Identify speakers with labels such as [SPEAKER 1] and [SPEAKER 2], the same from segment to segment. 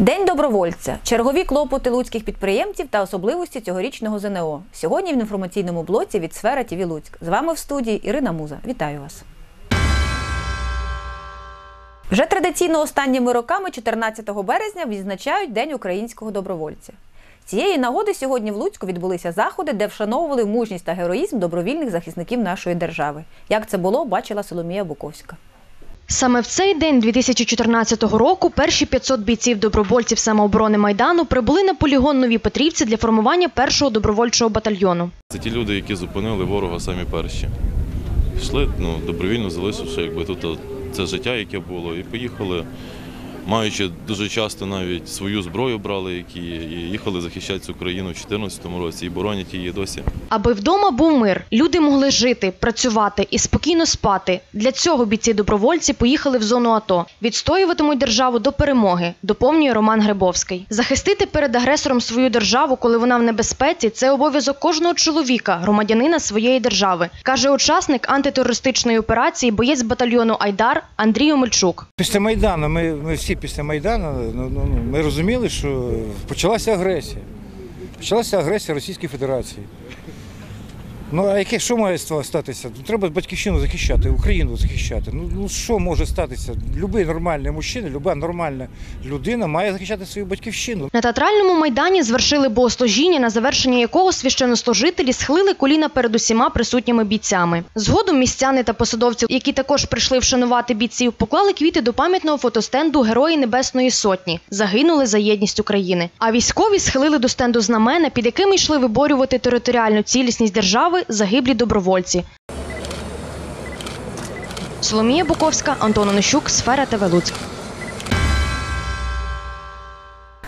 [SPEAKER 1] День добровольця, чергові клопоти луцьких підприємців та особливості цьогорічного ЗНО. Сьогодні в інформаційному блоці від Сфера ТІВІ Луцьк. З вами в студії Ірина Муза. Вітаю вас. Вже традиційно останніми роками, 14 березня, відзначають День українського добровольця. Цієї нагоди сьогодні в Луцьку відбулися заходи, де вшановували мужність та героїзм добровільних захисників нашої держави. Як це було, бачила Соломія Буковська.
[SPEAKER 2] Саме в цей день 2014 року перші 500 бійців добровольців самооборони Майдану прибули на полігон Нові Петрівці для формування першого добровольчого батальйону.
[SPEAKER 3] Це ті люди, які зупинили ворога самі перші. Йшли, ну, добровільно залишивши якби тут це життя, яке було, і поїхали, маючи дуже часто навіть свою зброю брали, які і їхали захищати цю країну в 2014 році і боронять її досі.
[SPEAKER 2] Аби вдома був мир, люди могли жити, працювати і спокійно спати. Для цього бійці-добровольці поїхали в зону АТО. Відстоюватимуть державу до перемоги, доповнює Роман Грибовський. Захистити перед агресором свою державу, коли вона в небезпеці, це обов'язок кожного чоловіка, громадянина своєї держави, каже учасник антитерористичної операції, боєць батальйону Айдар Андрій Омельчук.
[SPEAKER 4] Після Майдану, ми, ми всі після Майдану, ну, ну, ну, ми розуміли, що почалася агресія. Почалася агресія Російської Федерації. Ну, а яке що має статися? Ну, Треба батьківщину захищати, Україну захищати. Ну, ну що може статися? Любий нормальний мужчина, люба нормальна людина має захищати свою батьківщину.
[SPEAKER 2] На театральному майдані звершили богослужіння, на завершення якого священнослужителі схилили коліна перед усіма присутніми бійцями. Згодом містяни та посадовці, які також прийшли вшанувати бійців, поклали квіти до пам'ятного фотостенду Герої Небесної Сотні, загинули за єдність України. А військові схилили до стенду знамена, під якими йшли виборювати територіальну цілісність держави загиблі добровольці. Соломія Буковська, Антон Онищук, Сфера ТВ Луцьк.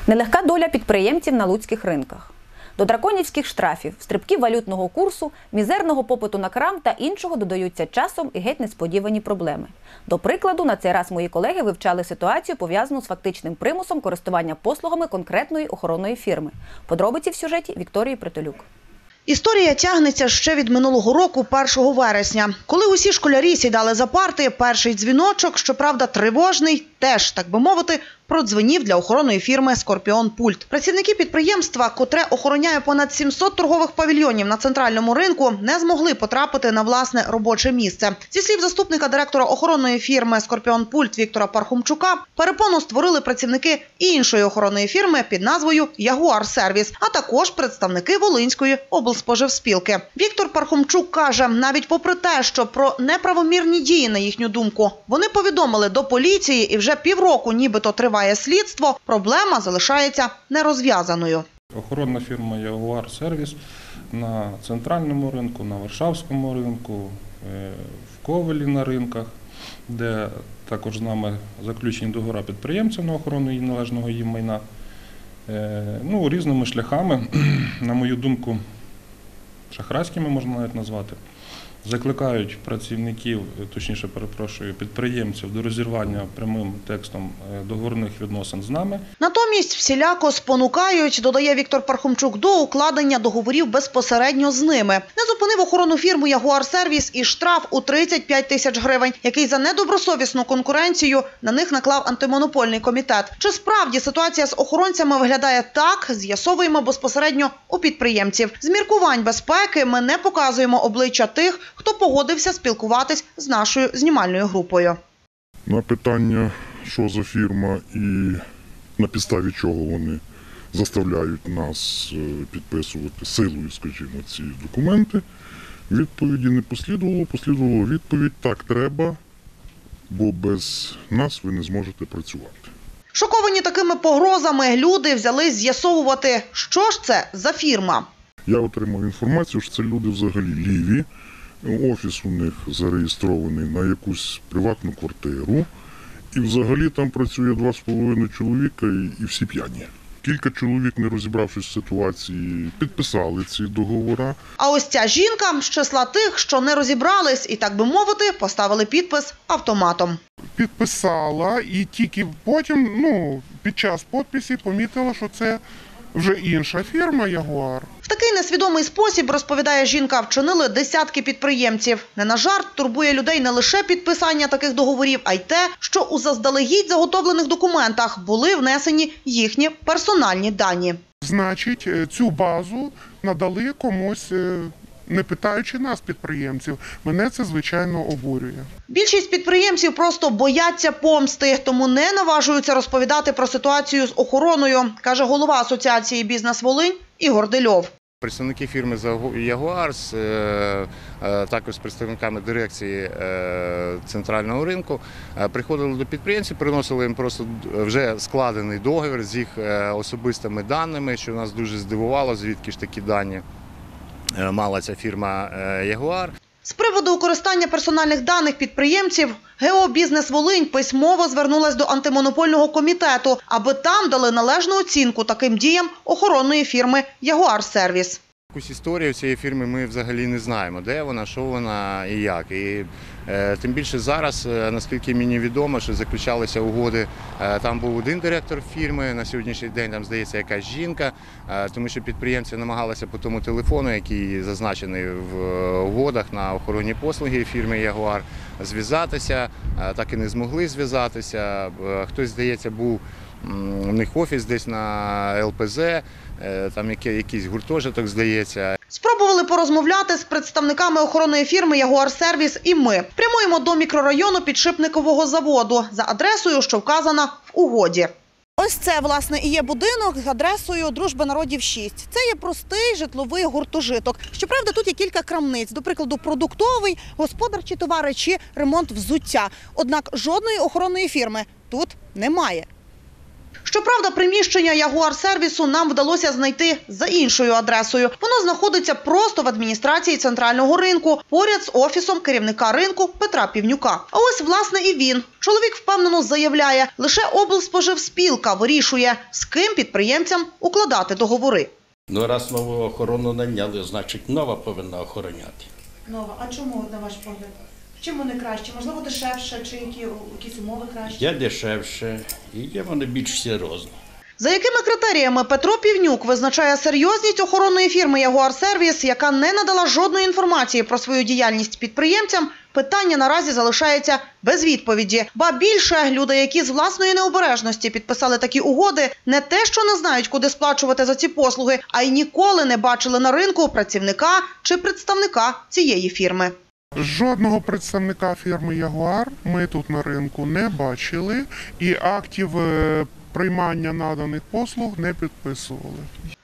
[SPEAKER 1] Нелегка доля підприємців на луцьких ринках. До драконівських штрафів, стрибків валютного курсу, мізерного попиту на крам та іншого додаються часом і геть несподівані проблеми. До прикладу, на цей раз мої колеги вивчали ситуацію, пов'язану з фактичним примусом користування послугами конкретної охоронної фірми. Подробиці в сюжеті Вікторії Притулюк.
[SPEAKER 5] Історія тягнеться ще від минулого року, 1 вересня. Коли усі школярі сідали за парти, перший дзвіночок, щоправда, тривожний, теж, так би мовити, продзвенів для охоронної фірми Скорпіон Пульт. Працівники підприємства, котре охороняє понад 700 торгових павільйонів на центральному ринку, не змогли потрапити на власне робоче місце. Зі слів заступника директора охоронної фірми Скорпіон Пульт Віктора Пархумчука, перепону створили працівники іншої охоронної фірми під назвою Ягуар Сервіс, а також представники Волинської облспоживспілки. Віктор Пархумчук каже, навіть попри те, що про неправомірні дії, на їхню думку, вони повідомили до поліції, і вже півроку, нібито триває слідство. Проблема залишається нерозв'язаною.
[SPEAKER 6] Охоронна фірма Ягуар Сервіс на центральному ринку, на Варшавському ринку, е, в Ковелі на ринках, де також з нами заключені договори підприємців на охорону їм належного їм майна. Е, Ну, різними шляхами, на мою думку, шахрайськими можна навіть назвати, закликають працівників, е, точніше перепрошую, підприємців до розірвання прямим текстом е, договорних відносин з нами.
[SPEAKER 5] Натомість всіляко спонукають, додає Віктор Пархомчук, до укладення договорів безпосередньо з ними. Не зупинив охорону фірму Ягуар Сервіс і штраф у 35 тисяч гривень, який за недобросовісну конкуренцію на них наклав антимонопольний комітет. Чи справді ситуація з охоронцями виглядає так? З'ясовуємо безпосередньо у підприємців. З міркувань безпеки ми не показуємо обличчя тих, хто погодився спілкуватись з нашою знімальною групою.
[SPEAKER 7] на питання, що за фірма і на підставі чого вони заставляють нас е, підписувати силою, скажімо, ці документи. Відповіді не послідувало, послідувала відповідь так треба, бо без нас ви не зможете працювати.
[SPEAKER 5] Шоковані такими погрозами, люди взялись з'ясовувати, що ж це за фірма.
[SPEAKER 7] Я отримав інформацію, що це люди взагалі ліві. Офіс у них зареєстрований на якусь приватну квартиру. І взагалі там працює два з половиною чоловіка і всі п'яні. Кілька чоловік, не розібравшись в ситуації, підписали ці договори.
[SPEAKER 5] А ось ця жінка з числа тих, що не розібрались і, так би мовити, поставили підпис автоматом.
[SPEAKER 8] підписала і тільки потім, ну, під час підписі помітила, що це
[SPEAKER 7] вже інша фірма Ягуар.
[SPEAKER 5] В такий несвідомий спосіб, розповідає жінка, вчинили десятки підприємців. Не на жарт турбує людей не лише підписання таких договорів, а й те, що у заздалегідь заготовлених документах були внесені їхні персональні дані.
[SPEAKER 7] Значить, е, цю базу надали комусь, е, не питаючи нас, підприємців. Мене це звичайно обурює.
[SPEAKER 5] Більшість підприємців просто бояться помсти, тому не наважуються розповідати про ситуацію з охороною, каже голова асоціації Бізнес Волинь Ігор Дельов.
[SPEAKER 8] Представники фірми Ягуар з е, е, також з представниками дирекції е, центрального ринку приходили до підприємців, приносили їм просто вже складений договір з їх особистими даними, що нас дуже здивувало, звідки ж такі дані мала ця фірма е, Ягуар.
[SPEAKER 5] З приводу використання персональних даних підприємців Геобізнес Волинь» письмово звернулась до антимонопольного комітету, аби там дали належну оцінку таким діям охоронної фірми «Ягуар Сервіс».
[SPEAKER 8] Якусь історію цієї фірми ми взагалі не знаємо, де вона, що вона і як. І е, тим більше зараз, е, наскільки мені відомо, що заключалися угоди. Е, там був один директор фірми, на сьогоднішній день там здається якась жінка, е, тому що підприємці намагалися по тому телефону, який зазначений в е, угодах на охоронні послуги фірми Ягуар, зв'язатися. Е, так і не змогли зв'язатися. Е, Хтось, здається, був у них офіс десь на ЛПЗ, е, там якийсь гуртожиток, здається.
[SPEAKER 5] Спробували порозмовляти з представниками охоронної фірми «Ягуар Сервіс» і ми. Прямуємо до мікрорайону підшипникового заводу за адресою, що вказана в угоді.
[SPEAKER 9] Ось це власне і є будинок з адресою Дружба народів 6. Це є простий житловий гуртожиток. Щоправда, тут є кілька крамниць, до прикладу, продуктовий, господарчі товари чи ремонт взуття. Однак жодної охоронної фірми тут немає.
[SPEAKER 5] Щоправда, приміщення Ягуар сервісу нам вдалося знайти за іншою адресою. Воно знаходиться просто в адміністрації центрального ринку, поряд з офісом керівника ринку Петра Півнюка. А ось власне і він. Чоловік впевнено заявляє, лише облспоживспілка вирішує, з ким підприємцям укладати договори.
[SPEAKER 10] Ну, раз нову охорону наняли, значить нова повинна охороняти.
[SPEAKER 9] Нова, а чому на ваш погляд? Чим вони краще? Можливо, дешевше, чи які якісь умови кращі?
[SPEAKER 10] Є дешевше і є вони більш серйозні.
[SPEAKER 5] За якими критеріями Петро Півнюк визначає серйозність охоронної фірми Ягуар Сервіс, яка не надала жодної інформації про свою діяльність підприємцям, питання наразі залишається без відповіді. Ба більше люди, які з власної необережності підписали такі угоди, не те, що не знають, куди сплачувати за ці послуги, а й ніколи не бачили на ринку працівника чи представника цієї фірми.
[SPEAKER 7] Жодного представника фірми Ягуар ми тут на ринку не бачили і актів е, приймання наданих послуг не підписували.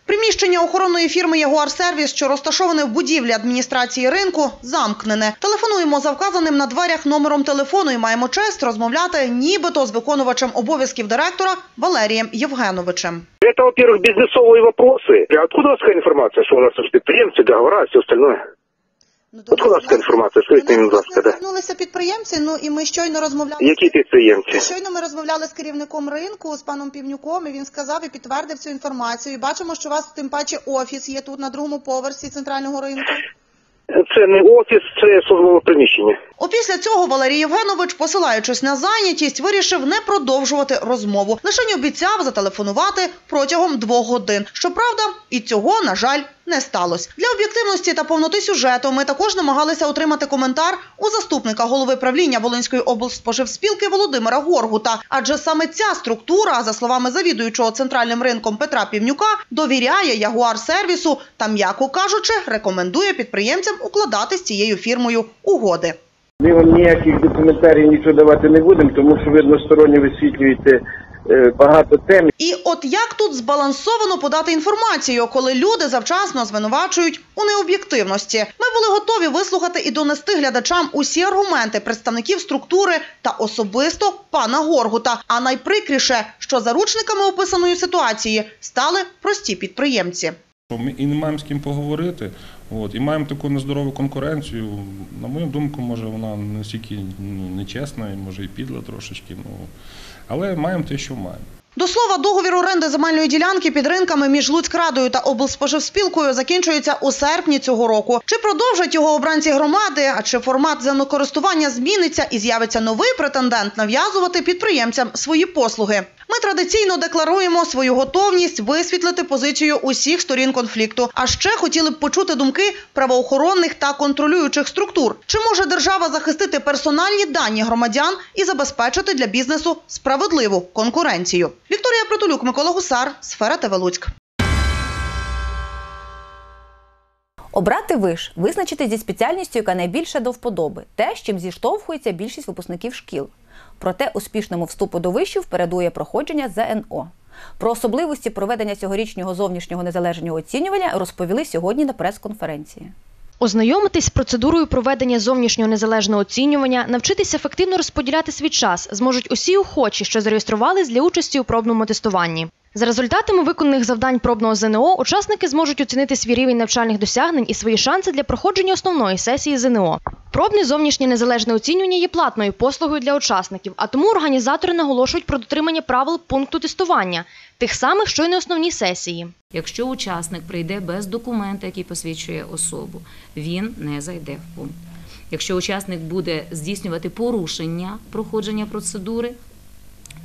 [SPEAKER 5] Приміщення охоронної фірми Ягуар Сервіс, що розташоване в будівлі адміністрації ринку, замкнене. Телефонуємо за вказаним на дверях номером телефону і маємо честь розмовляти нібито з виконувачем обов'язків директора Валерієм Євгеновичем.
[SPEAKER 11] Это, во-первых, бизнесовые вопросы. А откуда у вас такая информация, что у нас тут предприемцы, договора и все остальное? Откуда у вас така інформація? Скажіть мені, будь ласка, да.
[SPEAKER 9] Звернулися підприємці, ну і ми щойно розмовляли.
[SPEAKER 11] Які підприємці?
[SPEAKER 9] Щойно ми розмовляли з керівником ринку, з паном Півнюком, і він сказав і підтвердив цю інформацію. І бачимо, що у вас тим паче офіс є тут на другому поверсі центрального ринку.
[SPEAKER 11] Це не офіс, це службове приміщення.
[SPEAKER 5] Опісля цього Валерій Євгенович, посилаючись на зайнятість, вирішив не продовжувати розмову. Лише обіцяв зателефонувати протягом двох годин. Щоправда, і цього, на жаль, не сталося. Для об'єктивності та повноти сюжету ми також намагалися отримати коментар у заступника голови правління Волинської облспоживспілки Володимира Горгута. Адже саме ця структура, за словами завідуючого центральним ринком Петра Півнюка, довіряє Ягуар сервісу та, м'яко кажучи, рекомендує підприємцям укладати з цією фірмою угоди.
[SPEAKER 12] Ми вам ніяких документарій нічого давати не будемо, тому що ви односторонньо висвітлюєте е, багато тем.
[SPEAKER 5] І от як тут збалансовано подати інформацію, коли люди завчасно звинувачують у необ'єктивності? Ми були готові вислухати і донести глядачам усі аргументи представників структури та особисто пана Горгута. А найприкріше, що заручниками описаної ситуації стали прості підприємці.
[SPEAKER 6] Ми і не маємо з ким поговорити, от, і маємо таку нездорову конкуренцію. На мою думку, може вона не стільки ну, нечесна, і може і підла трошечки. Ну, але маємо те, що маємо.
[SPEAKER 5] До слова, договір оренди земельної ділянки під ринками між Луцькрадою та облспоживспілкою закінчується у серпні цього року. Чи продовжать його обранці громади, а чи формат землекористування зміниться і з'явиться новий претендент нав'язувати підприємцям свої послуги? Ми традиційно декларуємо свою готовність висвітлити позицію усіх сторін конфлікту. А ще хотіли б почути думки правоохоронних та контролюючих структур. Чи може держава захистити персональні дані громадян і забезпечити для бізнесу справедливу конкуренцію? Вікторія Притулюк, Микола Гусар, сфера ТВ Луцьк.
[SPEAKER 1] Обрати виш, визначити зі спеціальністю, яка найбільше до вподоби, те, з чим зіштовхується більшість випускників шкіл. Проте успішному вступу до вишів передує проходження ЗНО. Про особливості проведення цьогорічнього зовнішнього незалежного оцінювання розповіли сьогодні на прес-конференції.
[SPEAKER 2] Ознайомитись з процедурою проведення зовнішнього незалежного оцінювання, навчитись ефективно розподіляти свій час зможуть усі охочі, що зареєструвались для участі у пробному тестуванні. За результатами виконаних завдань пробного ЗНО учасники зможуть оцінити свій рівень навчальних досягнень і свої шанси для проходження основної сесії ЗНО. Пробне зовнішнє незалежне оцінювання є платною послугою для учасників, а тому організатори наголошують про дотримання правил пункту тестування, тих самих, що й на основній сесії.
[SPEAKER 13] Якщо учасник прийде без документа, який посвідчує особу, він не зайде в пункт. Якщо учасник буде здійснювати порушення проходження процедури,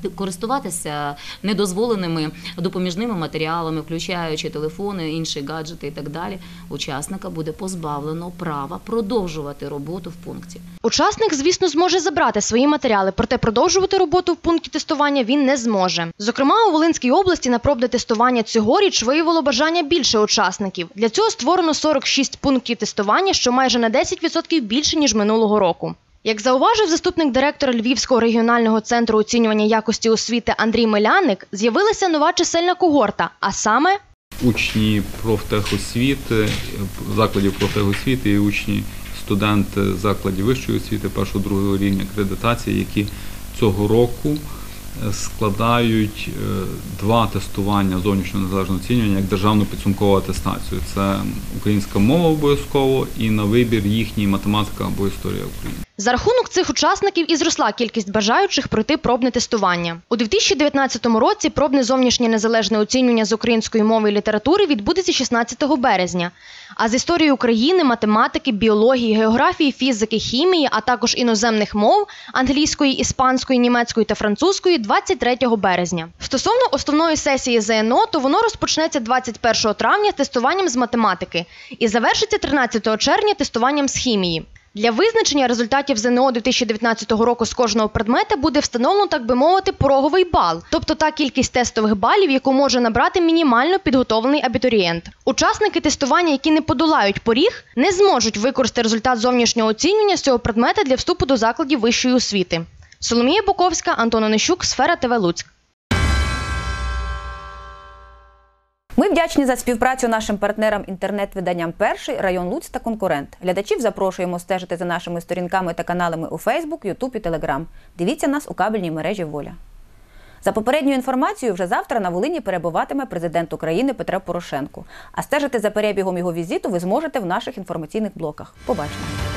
[SPEAKER 13] користуватися недозволеними допоміжними матеріалами, включаючи телефони, інші гаджети і так далі, учасника буде позбавлено права продовжувати роботу в пункті.
[SPEAKER 2] Учасник, звісно, зможе забрати свої матеріали, проте продовжувати роботу в пункті тестування він не зможе. Зокрема, у Волинській області на пробне тестування цьогоріч виявило бажання більше учасників. Для цього створено 46 пунктів тестування, що майже на 10% більше ніж минулого року. Як зауважив заступник директора Львівського регіонального центру оцінювання якості освіти Андрій Миляник, з'явилася нова чисельна когорта, а саме
[SPEAKER 14] учні профтехосвіти, закладів профтехосвіти і учні студенти закладів вищої освіти першого другого рівня акредитації, які цього року складають е, два тестування зовнішнього незалежного оцінювання як державну підсумкову атестацію. Це українська мова обов'язково і на вибір їхній математика або історія України.
[SPEAKER 2] За рахунок цих учасників і зросла кількість бажаючих пройти пробне тестування. У 2019 році пробне зовнішнє незалежне оцінювання з української мови і літератури відбудеться 16 березня. А з історії України, математики, біології, географії, фізики, хімії, а також іноземних мов англійської, іспанської, німецької та французької 23 березня. Стосовно основної сесії ЗНО, то воно розпочнеться 21 травня тестуванням з математики і завершиться 13 червня тестуванням з хімії. Для визначення результатів ЗНО 2019 року з кожного предмета буде встановлено, так би мовити, пороговий бал, тобто та кількість тестових балів, яку може набрати мінімально підготовлений абітурієнт. Учасники тестування, які не подолають поріг, не зможуть використати результат зовнішнього оцінювання з цього предмета для вступу до закладів вищої освіти. Соломія Буковська, Антон Онищук, Сфера ТВ Луцьк.
[SPEAKER 1] Ми вдячні за співпрацю нашим партнерам інтернет-виданням Перший район Луць та конкурент. Глядачів запрошуємо стежити за нашими сторінками та каналами у Фейсбук, Ютуб і Телеграм. Дивіться нас у кабельній мережі Воля. За попередньою інформацією, вже завтра на Волині перебуватиме президент України Петро Порошенко. А стежити за перебігом його візиту ви зможете в наших інформаційних блоках. Побачимо.